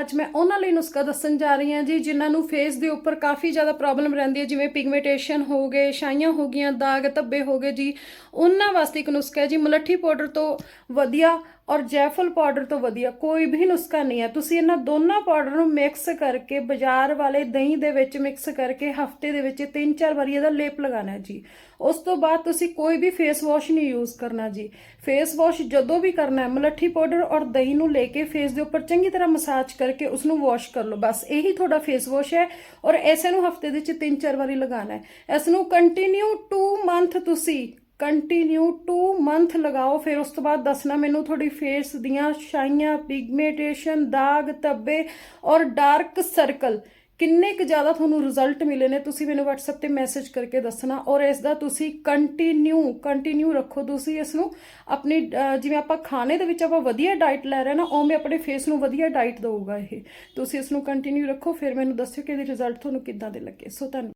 ਅੱਜ ਮੈਂ ਉਹਨਾਂ ਲਈ ਨੁਸਖਾ ਦੱਸਣ ਜਾ ਰਹੀ ਹਾਂ ਜੀ, ਜਿਨ੍ਹਾਂ ਨੂੰ ਫੇਸ ਦੇ ਉੱਪਰ ਕਾਫੀ ਜ਼ਿਆਦਾ ਪ੍ਰੋਬਲਮ ਰਹਿੰਦੀ ਹੈ, ਜਿਵੇਂ ਪਿਗਮੈਂਟੇਸ਼ਨ ਹੋ ਗਏ, ਛਾਈਆਂ ਹੋ ਗਈਆਂ, ਦਾਗ ਧੱਬੇ ਹੋ ਗਏ ਜੀ। ਉਹਨਾਂ ਵਾਸਤੇ ਇੱਕ ਨੁਸਖਾ ਹੈ ਜੀ, ਮਲੱਠੀ ਪਾਊਡਰ ਤੋਂ ਵਧੀਆ ਔਰ ਜੈਫਲ ਪਾਊਡਰ ਤੋਂ ਵਧੀਆ ਕੋਈ ਵੀ ਨੁਸਖਾ ਨਹੀਂ ਹੈ। ਤੁਸੀਂ ਇਹਨਾਂ ਦੋਨਾਂ ਪਾਊਡਰ ਨੂੰ ਮਿਕਸ ਕਰਕੇ ਬਾਜ਼ਾਰ ਵਾਲੇ ਦਹੀਂ ਦੇ ਵਿੱਚ ਮਿਕਸ ਕਰਕੇ ਹਫ਼ਤੇ ਦੇ ਵਿੱਚ 3-4 ਵਾਰੀ ਇਹਦਾ ਲੇਪ ਲਗਾਉਣਾ ਜੀ। ਉਸ ਤੋਂ ਬਾਅਦ ਤੁਸੀਂ ਕੋਈ ਵੀ ਫੇਸ ਵਾਸ਼ ਨਹੀਂ ਯੂਜ਼ ਕਰਨਾ ਜੀ। ਫੇਸ ਵਾਸ਼ ਜਦੋਂ ਵੀ ਕਰਨਾ ਹੈ, ਮਲੱਠੀ ਪਾਊਡਰ ਔਰ ਦਹੀਂ ਨੂੰ ਲੈ ਕੇ ਫੇਸ ਦੇ ਉੱਪਰ ਚੰਗੀ ਤਰ੍ਹਾਂ ਮਸਾਜ ਕਰਕੇ ਉਸ ਨੂੰ ਵਾਸ਼ ਕਰ ਲਓ। ਬਸ ਇਹੀ ਤੁਹਾਡਾ ਫੇਸ ਵਾਸ਼ ਹੈ ਔਰ ਇਸੇ ਨੂੰ ਹਫ਼ਤੇ ਦੇ ਵਿੱਚ 3-4 ਵਾਰੀ ਲਗਾਉਣਾ ਹੈ। ਇਸ ਨੂੰ ਕੰਟੀਨਿਊ 2 ਮੰਥ ਤੁਸੀਂ ਕੰਟੀਨਿਊ 2 ਮੰਥ ਲਗਾਓ, ਫਿਰ ਉਸ ਤੋਂ ਬਾਅਦ ਦੱਸਣਾ ਮੈਨੂੰ ਤੁਹਾਡੀ ਫੇਸ ਦੀਆਂ ਛਾਈਆਂ ਪਿਗਮੈਂਟੇਸ਼ਨ ਦਾਗ, ਧੱਬੇ ਔਰ ਡਾਰਕ ਸਰਕਲ ਕਿੰਨੇ ਕੁ ਜ਼ਿਆਦਾ ਤੁਹਾਨੂੰ ਰਿਜ਼ਲਟ ਮਿਲੇ ਨੇ? ਤੁਸੀਂ ਮੈਨੂੰ WhatsApp ਤੇ ਮੈਸੇਜ ਕਰਕੇ ਦੱਸਣਾ ਔਰ ਇਸ ਦਾ ਤੁਸੀਂ ਕੰਟੀਨਿਊ ਕੰਟੀਨਿਊ ਰੱਖੋ ਤੁਸੀਂ ਇਸ ਨੂੰ ਆਪਣੀ ਜਿਵੇਂ ਆਪਾਂ ਖਾਣੇ ਦੇ ਵਿੱਚ ਆਪਾਂ ਵਧੀਆ ਡਾਈਟ ਲੈ ਰਹੇ ਨਾ, ਉਵੇਂ ਆਪਣੇ ਫੇਸ ਨੂੰ ਵਧੀਆ ਡਾਈਟ ਦਊਗਾ ਇਹ। ਤੁਸੀਂ ਇਸ ਨੂੰ ਕੰਟੀਨਿਊ ਰੱਖੋ, ਫਿਰ ਮੈਨੂੰ ਦੱਸਿਓ ਕਿ ਇਹਦੇ ਰਿਜ਼ਲਟ ਤੁਹਾਨੂੰ ਕਿੱਦਾਂ ਦੇ ਲੱਗੇ। ਸੋ ਧੰਨਵਾਦ।